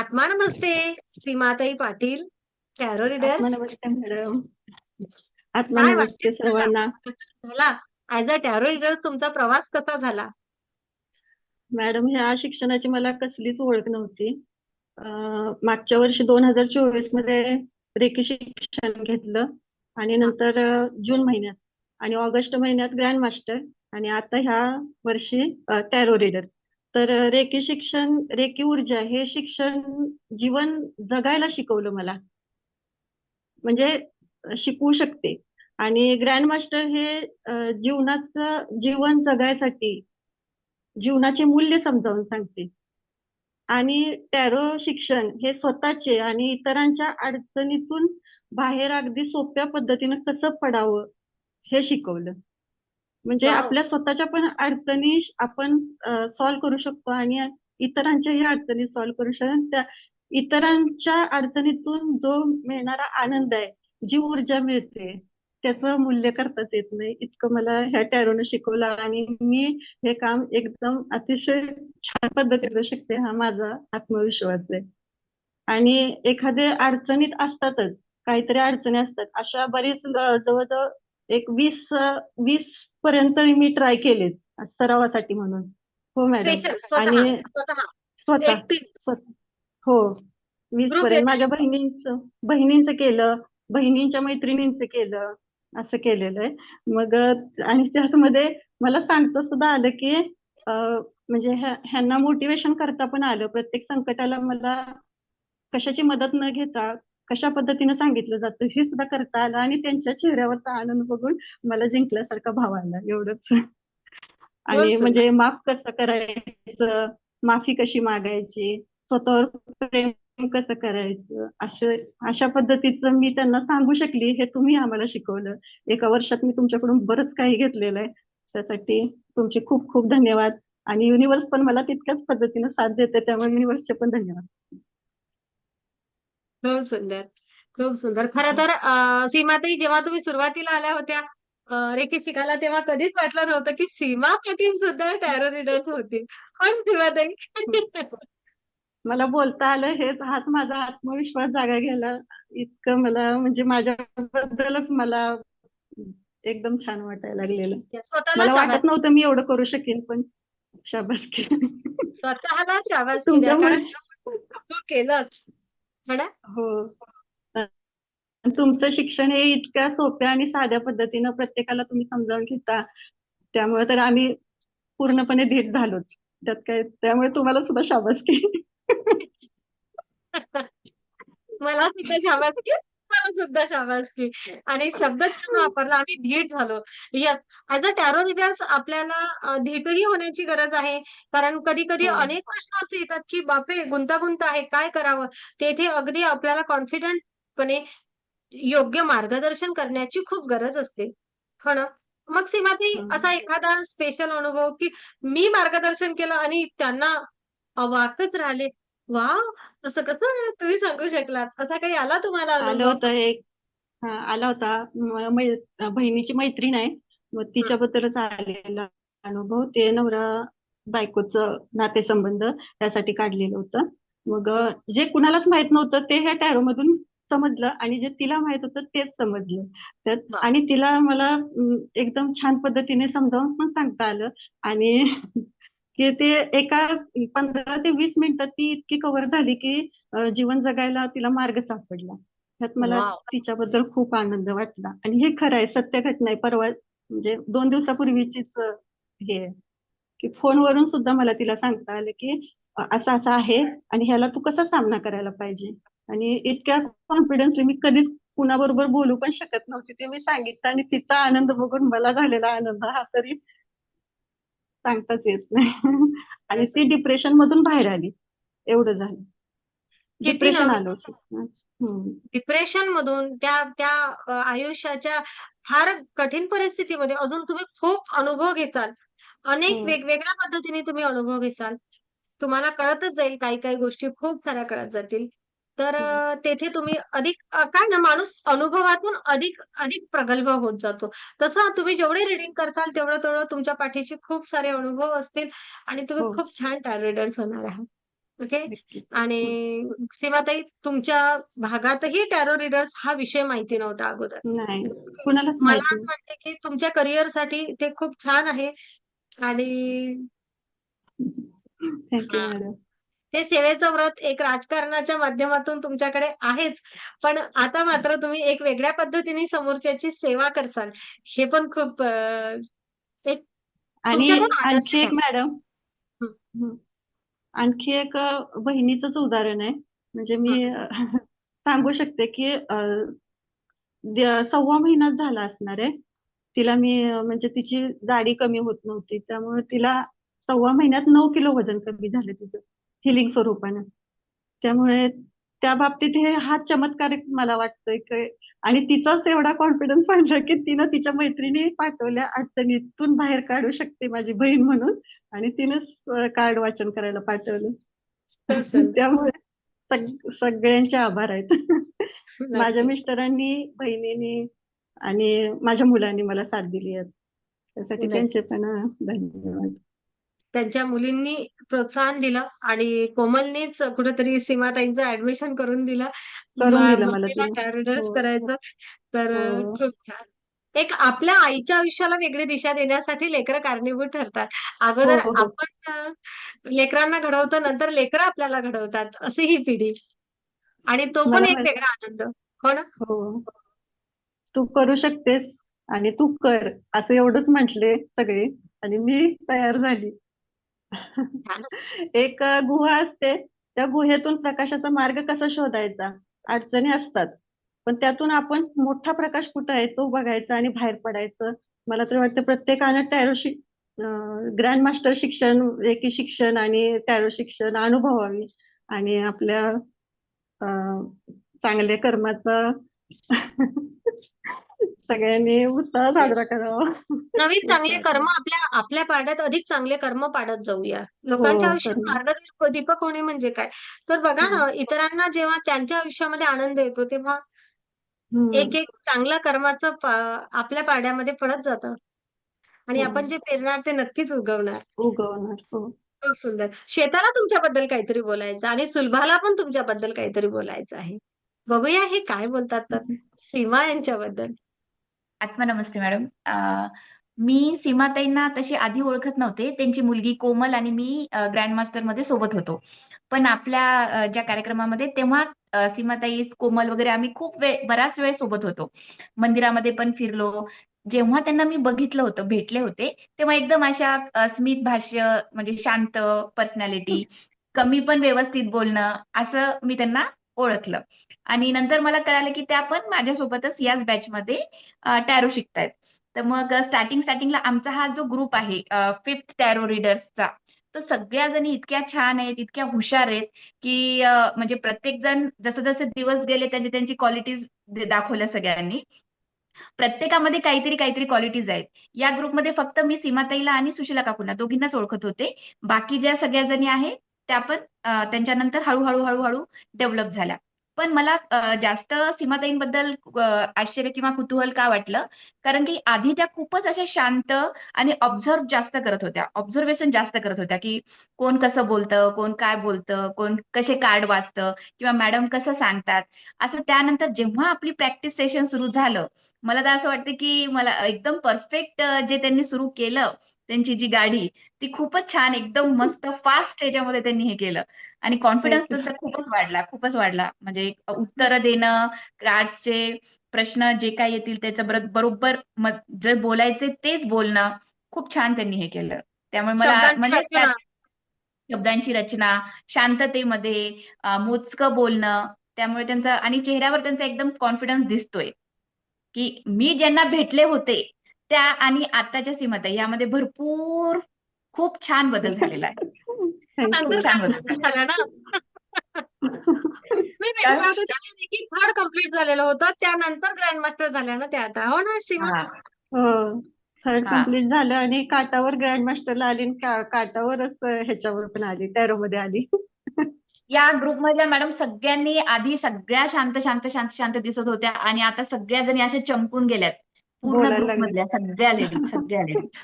आत्मा नमस्ते सीमाताई पाटील आत्मनमस्ते मॅडम. सर्वांना. झाला. ऍज अ टॅरो रीडर तुमचा प्रवास कसा झाला? मॅडम ह्या शिक्षणाची मला कसलीच ओळख नव्हती. मागच्या वर्षी दोन हजार चोवीसमध्ये रेकी शिक्षण घेतलं आणि नंतर जून महिन्यात आणि ऑगस्ट महिन्यात ग्रँड मास्टर आणि आता ह्या वर्षी टॅरो रीडर तर रेकी शिक्षण रेकी ऊर्जा हे शिक्षण जीवन जगायला शिकवलं मला. म्हणजे शिकवू शकते. आणि ग्रँड मास्टर हे जीवनाचं जीवन जगायसाठी जीवनाचे मूल्य समजावून सांगते. आणि टॅरो शिक्षण हे स्वतःचे आणि इतरांच्या अडचणीतून बाहेर अगदी सोप्या पद्धतीनं कसं पडावं हे शिकवलं. म्हणजे. आपल्या स्वतःच्या पण अडचणी आपण सॉल्व्ह करू शकतो आणि इतरांच्याही अडचणी सॉल्व्ह करू शकतो. त्या इतरांच्या अडचणीतून जो मिळणारा आनंद आहे जी ऊर्जा मिळते त्याचं मूल्य करताच येत नाही. इतकं मला ह्या टॅरोनं शिकवलं आणि मी हे काम एकदम अतिशय छान पद्धतीने शकते हा माझा आत्मविश्वास आहे. आणि एखाद्या अडचणीत असतातच काहीतरी अडचणी असतात अशा बरीच जवळजवळ एक वीस वीस पर्यंत मी ट्राय केलेत सरावासाठी म्हणून. हो मॅडम आणि स्वतः. स्वतः. हो. वीस पर्यंत. माझ्या बहिणींचं बहिणींचं केलं बहिणींच्या मैत्रिणींचं केलं असं केलेलं आहे. मग आणि त्यामध्ये मला सांगता सुद्धा आलं की म्हणजे ह्या- ह्यांना मोटिवेशन करता पण आलं. प्रत्येक संकटाला मला कशाची मदत न घेता कशा पद्धतीने सांगितलं जातं हे सुद्धा करता आलं आणि त्यांच्या चेहऱ्यावरचा आनंद बघून मला जिंकल्यासारखा भाव आला एवढंच. आणि. म्हणजे माफ कसं करायचं माफी कशी मागायची स्वतःवर प्रेम कसं करायचं असं अशा पद्धतीचं मी त्यांना सांगू शकली हे तुम्ही आम्हाला शिकवलं. एका वर्षात मी तुमच्याकडून बरंच काही घेतलेलं आहे. त्यासाठी तुमचे खूप खूप धन्यवाद. आणि युनिव्हर्स पण मला तितक्याच पद्धतीने साथ देते त्यामुळे युनिव्हर्सचे पण धन्यवाद. खूप सुंदर खूप सुंदर. खरं तर सीमाताई जेव्हा तुम्ही सुरुवातीला आल्या होत्या रेकी शिकायला तेव्हा कधीच वाटलं नव्हतं की सीमा पाटील सुद्धा टॅरो रीडर्स होतील पण सीमाताई? मला बोलता आलं हेच हाच माझा आत्मविश्वास जागा गेला. इतकं मला म्हणजे माझ्याबद्दलच मला एकदम छान वाटायला लागलेलं. स्वतःला वाटत नव्हतं मी एवढं करू शकेन पण शाबास स्वतःला शाबास तू केलंच. है. ना हो तुमचं शिक्षण हे इतक्या सोप्या आणि साध्या पद्धतीनं प्रत्येकाला तुम्ही समजावून घेता. त्यामुळे तर आम्ही पूर्णपणे धीट झालोच. त्यात काय त्यामुळे तुम्हाला सुद्धा शाबासकी. मला सुद्धा शाबासकी. सुद्धा शाबासकी आणि शब्द छान वापरला आम्ही धीट झालो. Yes as a tarot readers आपल्याला धीटही होण्याची गरज आहे. कारण कधी कधी हो. अनेक प्रश्न असे येतात की बापरे गुंतागुंत आहे काय करावं? तेथे अगदी आपल्याला कॉन्फिडंटपणे योग्य मार्गदर्शन करण्याची खूप गरज असते. हो ना? मग सीमाताई हम्म. असा एखादा स्पेशल अनुभव की मी मार्गदर्शन केलं आणि त्यांना अवाकच राहिले. वाव असं कसं तुम्ही सांगू शकलात. असा काही आला तुम्हाला आलं अनुभव होतं एक हा आला होता. म- मै- बहिणीची मैत्रीण आहे. मग तिच्याबद्दलच आलेला अनुभव. ते नवरा बायकोचं नातेसंबंध त्यासाठी काढलेलं होतं. मग अं, जे कुणालाच माहीत नव्हतं ते ह्या टॅरो मधून समजलं आणि जे तिला माहीत होतं तेच समजलं. वा. आणि तिला मला अं, एकदम छान पद्धतीने समजावून पण सांगता आलं. आणि की ते एका पंधरा ते वीस मिनिटात ती इतकी कव्हर झाली की जीवन जगायला तिला मार्ग सापडला. त्यात मला. तिच्याबद्दल खूप आनंद वाटला. आणि हे खरं आहे सत्य घटना आहे. परवा म्हणजे दोन दिवसापूर्वीचीच हे आहे. की फोनवरून सुद्धा मला तिला सांगता आलं की असं असं आहे आणि ह्याला तू कसा सामना करायला पाहिजे? आणि इतक्या कॉन्फिडन्सली मी कधीच कुणाबरोबर बोलू पण शकत नव्हते. ते मी सांगितलं आणि तिचा आनंद बघून मला झालेला आनंद हा तरी सांगताच येत नाही. आणि ती डिप्रेशन मधून बाहेर आली. एवढं झालं. डिप्रेशन आलं होतं. डिप्रेशन मधून त्या त्या आयुष्याच्या फार कठीण परिस्थितीमध्ये अजून तुम्ही खूप अनुभव घेचाल अनेक हो. वेगवेगळ्या पद्धतीने तुम्ही अनुभव घेसाल. तुम्हाला कळतच जाईल काही काही गोष्टी खूप साऱ्या कळत जातील. तर तेथे तुम्ही अधिक काय ना माणूस अनुभवातून अधिक अधिक प्रगल्भ होत जातो. तसं तुम्ही जेवढे रिडिंग करसाल तेवढं तेवढं तुमच्या पाठीशी खूप सारे अनुभव असतील आणि तुम्ही हो. खूप छान टॅरो रीडर्स होणार आहात. ओके? नक्की. आणि सीमाताई तुमच्या भागातही टॅरो रीडर्स हा विषय माहिती नव्हता अगोदर. मला असं वाटतं की तुमच्या करिअरसाठी ते खूप छान आहे. आणि हा. सेवेचं व्रत एक राजकारणाच्या माध्यमातून तुमच्याकडे आहेच. पण आता मात्र तुम्ही एक वेगळ्या पद्धतीने समोरच्याची सेवा करसाल. हे पण खूप एक आणि आणखी एक. मॅडम. आणखी एक अ, बहिणीचंच उदाहरण आहे. म्हणजे मी सांगू शकते की सव्वा महिनाच झाला असणार आहे. तिला मी म्हणजे तिची जाडी कमी होत नव्हती. त्यामुळे तिला सव्वा महिन्यात नऊ किलो वजन कमी झालं तिचं. हिलिंग स्वरूपानं त्यामुळे त्या बाबतीत हे हा चमत्कारिक मला वाटतंय की आणि तिचाच एवढा कॉन्फिडन्स वाढला की तिनं तिच्या मैत्रिणी पाठवल्या अडचणीतून बाहेर काढू शकते माझी बहीण म्हणून आणि तिनं कार्ड वाचन करायला पाठवलं. त्यामुळे सग- सगळ्यांचे आभार आहेत माझ्या. मिस्टरांनी बहिणींनी आणि माझ्या मुलांनी मला साथ दिली आहे त्यासाठी. त्यांचे पण धन्यवाद त्यांच्या मुलींनी प्रोत्साहन दिलं आणि कोमलनीच कुठेतरी सीमाताईंचं ऍडमिशन करून दिलं. करून दिलं मला हो, करायचं. तर अं, हो. खूप छान. एक आपल्या आईच्या आयुष्याला वेगळी दिशा देण्यासाठी लेकरं कारणीभूत ठरतात. अगोदर हो, हो. आपण अं, लेकरांना घडवतो नंतर लेकरं आपल्याला घडवतात. अशी ही पिढी. आणि तो पण मला एक माहित- वेगळा आनंद. हो ना? हो. तू करू शकतेस आणि तू कर. असं एवढंच म्हटले सगळे आणि मी तयार झाली. एक अ, गुहा असते. त्या गुहेतून प्रकाशाचा मार्ग कसा शोधायचा? अडचणी असतात. पण त्यातून आपण मोठा प्रकाश कुठं आहे तो बघायचा आणि बाहेर पडायचं. मला तर वाटतं प्रत्येकानं टॅरो शिक ग्रँड मास्टर शिक्षण रेकी शिक्षण आणि टॅरो शिक्षण अनुभवावी आणि आपल्या अ, चांगल्या कर्माचा सगळ्यांनी उत्साह साजरा करावा. नवीन चांगले कर्म आपल्या आपल्या पाड्यात अधिक चांगले कर्म पाडत जाऊया. लोकांच्या हो, आयुष्यात कर्म. मार्गदीपक होणे म्हणजे काय? तर बघा ना इतरांना जेव्हा त्यांच्या आयुष्यामध्ये आनंद येतो तेव्हा. एक एक चांगल्या कर्माचं आपल्या पाड्यामध्ये पडत जातं. आणि हो. आपण जे पेरणार ते नक्कीच उगवणार. उगवणार हो. खूप सुंदर. शेताला तुमच्याबद्दल काहीतरी बोलायचं आणि सुलभाला पण तुमच्याबद्दल काहीतरी बोलायचं आहे. बघूया हे काय बोलतात तर. सीमा यांच्याबद्दल. आत्मा नमस्ते मॅडम. अ, मी सीमाताईंना तशी आधी ओळखत नव्हते. त्यांची मुलगी कोमल आणि मी ग्रँडमास्टरमध्ये सोबत होतो. पण आपल्या ज्या कार्यक्रमामध्ये तेव्हा सीमाताई कोमल वगैरे आम्ही खूप वेळ बराच वेळ सोबत होतो. मंदिरामध्ये पण फिरलो. जेव्हा त्यांना मी बघितलं होतं भेटले होते तेव्हा एकदम अशा स्मित भाष्य म्हणजे शांत पर्सनॅलिटी कमी पण व्यवस्थित बोलणं असं मी त्यांना ओळखलं. आणि नंतर मला कळालं की त्या पण माझ्यासोबतच याच बॅचमध्ये टॅरो शिकतायत. तर मग स्टार्टिंग स्टार्टिंगला आमचा हा जो ग्रुप आहे फिफ्थ टॅरो रीडर्सचा तो सगळ्या जणी इतक्या छान आहेत इतक्या हुशार आहेत की म्हणजे प्रत्येक जण जसं जसे दिवस गेले त्यांची त्यांची क्वालिटीज दाखवल्या सगळ्यांनी. प्रत्येकामध्ये काहीतरी काहीतरी क्वालिटीज आहेत. या ग्रुपमध्ये फक्त मी सीमाताईला आणि सुशीला काकूंना दोघींनाच ओळखत होते. बाकी ज्या सगळ्या जणी आहेत त्या पण त्यांच्यानंतर हळूहळू हळूहळू डेव्हलप झाल्या. पण मला जास्त सीमाताईंबद्दल आश्चर्य किंवा कुतूहल का वाटलं? कारण की आधी त्या खूपच अशा शांत आणि ऑब्झर्व जास्त करत होत्या. ऑब्झर्वेशन जास्त करत होत्या की कोण कसं बोलतं कोण काय बोलतं कोण कसे कार्ड वाचतं किंवा मॅडम कसं सांगतात. असं त्यानंतर जेव्हा आपली प्रॅक्टिस सेशन सुरू झालं मला तर असं वाटतं की मला एकदम परफेक्ट जे त्यांनी सुरू केलं त्यांची जी गाडी ती खूपच छान एकदम मस्त फास्ट ह्याच्यामध्ये त्यांनी हे केलं. आणि कॉन्फिडन्स. त्यांचा खूपच वाढला खूपच वाढला. म्हणजे उत्तर देणं कार्ड्सचे प्रश्न जे काय येतील त्याच्या बरो- बरोबर जे बोलायचे तेच बोलणं खूप छान त्यांनी हे केलं. त्यामुळे मला म्हणजे शब्दांची रचना शांततेमध्ये मोजकं बोलणं त्यामुळे त्यांचा आणि चेहऱ्यावर त्यांचा एकदम कॉन्फिडन्स दिसतोय. की मी ज्यांना भेटले होते त्या आणि आताच्या सीमाताई यामध्ये भरपूर खूप छान बदल झालेला आहे. खूप छान बदल थर्ड कंप्लीट झालेलं होतं. त्यानंतर ग्रँड मास्टर झाल्या ना त्या आता. हो ना सीमा? हा. हो. थर्ड हा. कंप्लीट झालं आणि काटावर ग्रँड मास्टरला आली काटावरच ह्याच्यावर पण आली टॅरो मध्ये आली. या ग्रुपमधल्या मॅडम सगळ्यांनी आधी सगळ्या शांत शांत शांत शांत दिसत होत्या आणि आता सगळ्या जणी अशा चमकून गेल्यात. पूर्ण ग्रुप मधल्या सगळ्या लेडीज सगळ्या लेडीज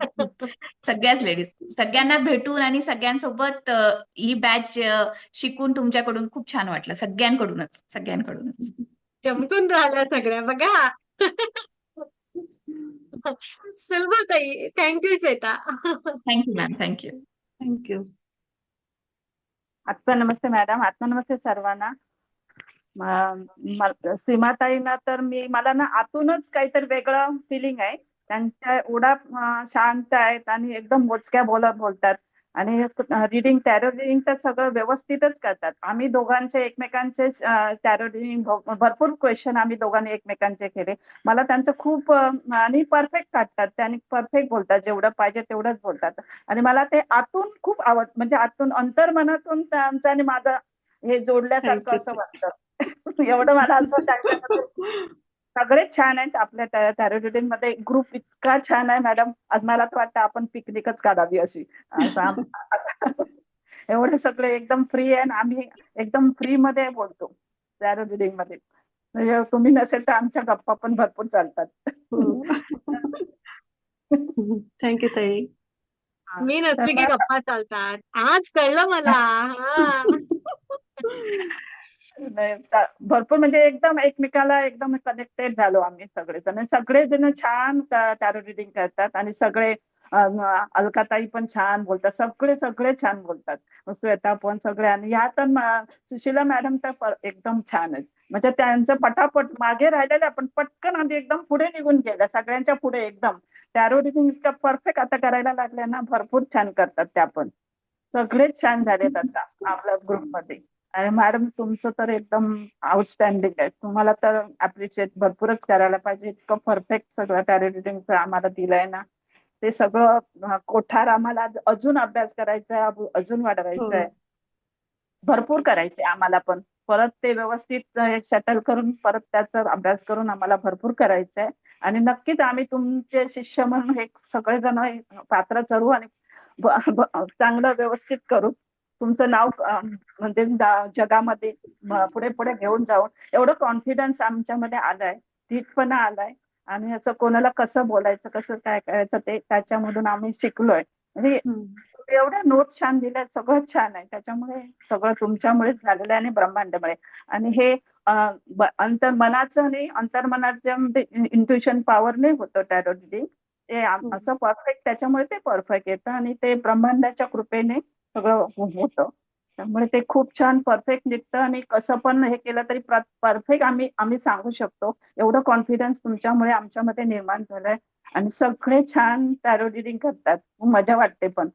सगळ्याच लेडीज सगळ्यांना भेटून आणि सगळ्यांसोबत ही बॅच शिकून तुमच्याकडून खूप छान वाटलं. सगळ्यांकडूनच सगळ्यांकडूनच. चमकून राहिल्या सगळ्या बघा. Sulabhatai thank you Shweta. Thank you ma'am thank you thank you आजचा नमस्ते मॅडम आजचा नमस्ते सर्वांना. सीमाताईंना तर मी मला ना आतूनच काहीतरी वेगळं फिलिंग आहे. त्यांच्या एवढा शांत आहेत आणि एकदम मोजक्या बोलत बोलतात. आणि रिडिंग टॅरो रिडिंग तर सगळं व्यवस्थितच करतात. आम्ही दोघांचे एकमेकांचे टॅरो रिडिंग भरपूर क्वेश्चन आम्ही दोघांनी एकमेकांचे केले. मला त्यांचं खूप आणि परफेक्ट काढतात त्यांनी परफेक्ट बोलतात. जेवढं पाहिजे तेवढंच बोलतात. आणि मला ते आतून खूप आवड म्हणजे आतून अंतर्मनातून त्यांचं आणि माझं हे जोडल्यासारखं. असं वाटतं. एवढं मला असं त्यांच्याबद्दल सगळे छान आहेत आपल्या थेरोटिनमध्ये. ग्रुप इतका छान आहे मॅडम आज मला तर वाटतं आपण पिकनिकच काढावी अशी. एवढे सगळे एकदम फ्री आहे आणि आम्ही एकदम फ्री मध्ये बोलतो थेरोटिनमध्ये. म्हणजे तुम्ही नसेल तर आमच्या गप्पा पण भरपूर चालतात. थँक्यू ताई. मी नसली की गप्पा चालतात. आज कळलं मला. हा. भरपूर म्हणजे एकदम एकमेकाला एकदम कनेक्टेड झालो आम्ही सगळेजण सगळेजण छान टॅरो रिडिंग करतात आणि सगळे अलकाताई पण छान बोलतात. सगळे सगळे छान बोलतात. श्वेता पण सगळे आणि या तर सुशीला मॅडम तर एकदम छान आहेत. म्हणजे त्यांचं पटापट मागे राहिलेल्या पण पटकन आधी एकदम पुढे निघून गेल्या सगळ्यांच्या पुढे एकदम. टॅरो रिडिंग इतकं परफेक्ट आता करायला लागल्या ना भरपूर छान करतात त्या पण. सगळेच छान झालेत आता आपल्या ग्रुपमध्ये आणि मॅडम तुमचं तर एकदम आउटस्टँडिंग आहे. तुम्हाला तर अप्रिशिएट भरपूरच करायला पाहिजे. इतकं परफेक्ट सगळं टॅरो आम्हाला दिलंय ना. ते सगळं कोठार आम्हाला अजून अभ्यास करायचा आहे अजून- वाढवायचं आहे. भरपूर करायचे आम्हाला पण. परत ते व्यवस्थित सेटल करून परत त्याचा अभ्यास करून आम्हाला भरपूर करायचंय आहे. आणि नक्कीच आम्ही तुमचे शिष्य म्हणून हे सगळेजण पात्र ठरू आणि चांगलं व्यवस्थित करू. तुमचं नाव म्हणजे जगामध्ये पुढे पुढे घेऊन जाऊन एवढं कॉन्फिडन्स आमच्यामध्ये आलाय धीटपणा आलाय. आणि असं कोणाला कसं बोलायचं कसं काय करायचं ते त्याच्यामधून आम्ही शिकलोय. म्हणजे. एवढ्या नोट छान दिल्या सगळं छान आहे. त्याच्यामुळे सगळं तुमच्यामुळेच झालेलं आहे आणि ब्रह्मांडामुळे. आणि हे अं, ब- अंतर्मनाचं आणि अंतर्मनाच्या इंट्युशन पॉवरने होतं टॅरो ते. असं परफेक्ट त्याच्यामुळे ते परफेक्ट येतं आणि ते ब्रह्मांडाच्या कृपेने सगळं होतं. त्यामुळे ते खूप छान परफेक्ट निघतं आणि कसं पण हे केलं तरी परफेक्ट आम्ही आम्ही सांगू शकतो. एवढं कॉन्फिडन्स तुमच्यामुळे आमच्यामध्ये निर्माण झालंय. आणि सगळे छान टॅरो रिडिंग करतात. मजा वाटते पण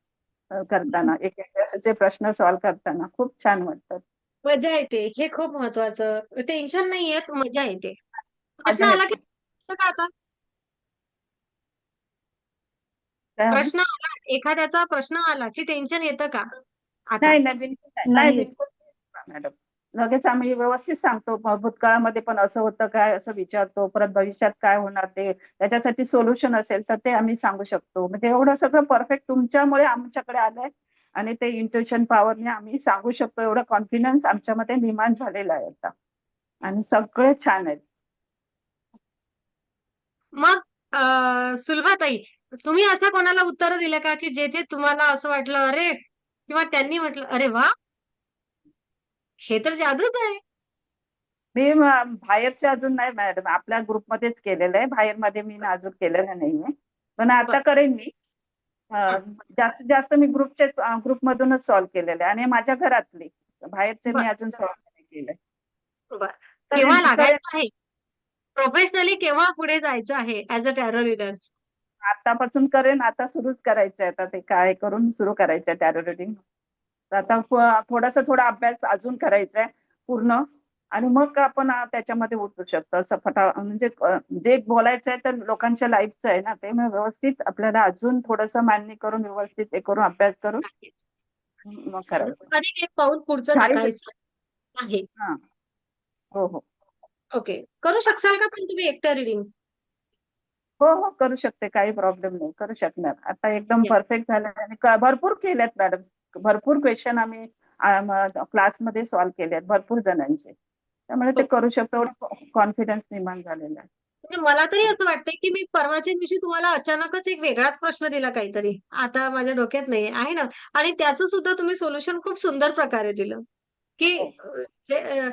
करताना. एक एक असे प्रश्न सॉल्व्ह करताना. खूप छान वाटतात मजा येते. हे खूप महत्वाचं. टेन्शन नाही येत. मजा येते. प्रश्न आला की आता त्या- प्रश्न आला एखाद्याचा प्रश्न आला की टेन्शन येतं का? आता? नाही नाही बिलकुल नाही. नाही. नाही. बिलकुल नाही, मॅडम लगेच आम्ही व्यवस्थित सांगतो. भ- भूतकाळामध्ये पण असं होतं काय असं विचारतो. परत भविष्यात काय होणार ते? त्याच्यासाठी सोल्युशन असेल तर ते आम्ही सांगू शकतो. म्हणजे एवढं सगळं परफेक्ट तुमच्यामुळे आमच्याकडे आलंय आणि ते इंट्युशन पॉवरने आम्ही सांगू शकतो. एवढं कॉन्फिडन्स आमच्यामध्ये निर्माण झालेला आहे आता. आणि सगळे छान आहेत. मग? सुलभाताई तुम्ही असं कोणाला उत्तर दिलं का की जेथे तुम्हाला असं वाटलं अरे किंवा त्यांनी म्हटलं अरे वा! हे तर जादूच आहे. मी म- बाहेरचे अजून नाही मॅडम. आपल्या ग्रुपमध्येच केलेलं आहे. बाहेर मध्ये मी अजून केलेलं नाहीये. पण आता. करेन मी. जास्तीत जास्त मी ग्रुपचे ग्रुपमधूनच सॉल्व्ह केलेले आहे. आणि माझ्या घरातली. बाहेरचे मी. अजून सॉल्व्ह नाही केलंय. प्रोफेशनली केव्हा पुढे जायचं आहे ऍज अ टॅरो रीडर आतापासून करेन आता सुरूच करायचंय. आता ते काय करून सुरू करायचंय टॅरो रिडिंग आता थोडासा थोडा अभ्यास अजून करायचा आहे पूर्ण. आणि मग आपण त्याच्यामध्ये उतरू शकतो. असं फटा म्हणजे जे बोलायचं आहे तर लोकांच्या लाईफचं आहे ना ते मग व्यवस्थित आपल्याला अजून थोडंसं मांडणी करून व्यवस्थित हे करून अभ्यास करून मग करायचं. पाऊल पुढचं हो हो. ओके करू शकाल का पण तुम्ही एकटं रिडिंग हो हो करू शकते. काही प्रॉब्लेम नाही. करू शकणार. आता एकदम. परफेक्ट झालं. आणि क- भरपूर केलेत मॅडम भरपूर क्वेश्चन आम्ही क्लासमध्ये सॉल्व्ह केले आहेत भरपूर जणांचे. त्यामुळे ते. करू शकतो. एवढं कॉन्फिडन्स निर्माण झालेला आहे. म्हणजे मला तरी असं वाटतंय की मी परवाच्या दिवशी तुम्हाला अचानकच एक वेगळाच प्रश्न दिला काहीतरी. आता माझ्या डोक्यात नाही. आहे ना? आणि त्याचं सुद्धा तुम्ही सोल्युशन खूप सुंदर प्रकारे दिलं. की अ, जे अ,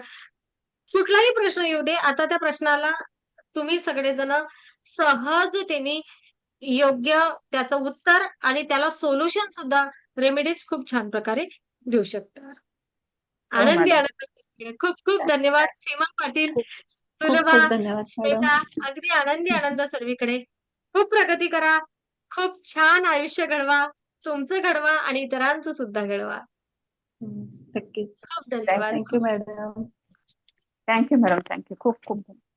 कुठलाही प्रश्न येऊ दे. आता त्या प्रश्नाला तुम्ही सगळेजण सहजतेने योग्य त्याचं उत्तर आणि त्याला सोल्युशन सुद्धा रेमेडीज खूप छान प्रकारे देऊ शकता. आनंदी मॅडम. आनंद खूप खूप धन्यवाद. सीमा पाटील सुलभा अगदी आनंदी आनंद सर्वीकडे. खूप प्रगती करा. खूप छान आयुष्य घडवा. तुमचं घडवा आणि इतरांचं सुद्धा घडवा. खूप धन्यवाद. Thank you madam thank you madam thank you खूप खूप धन्यवाद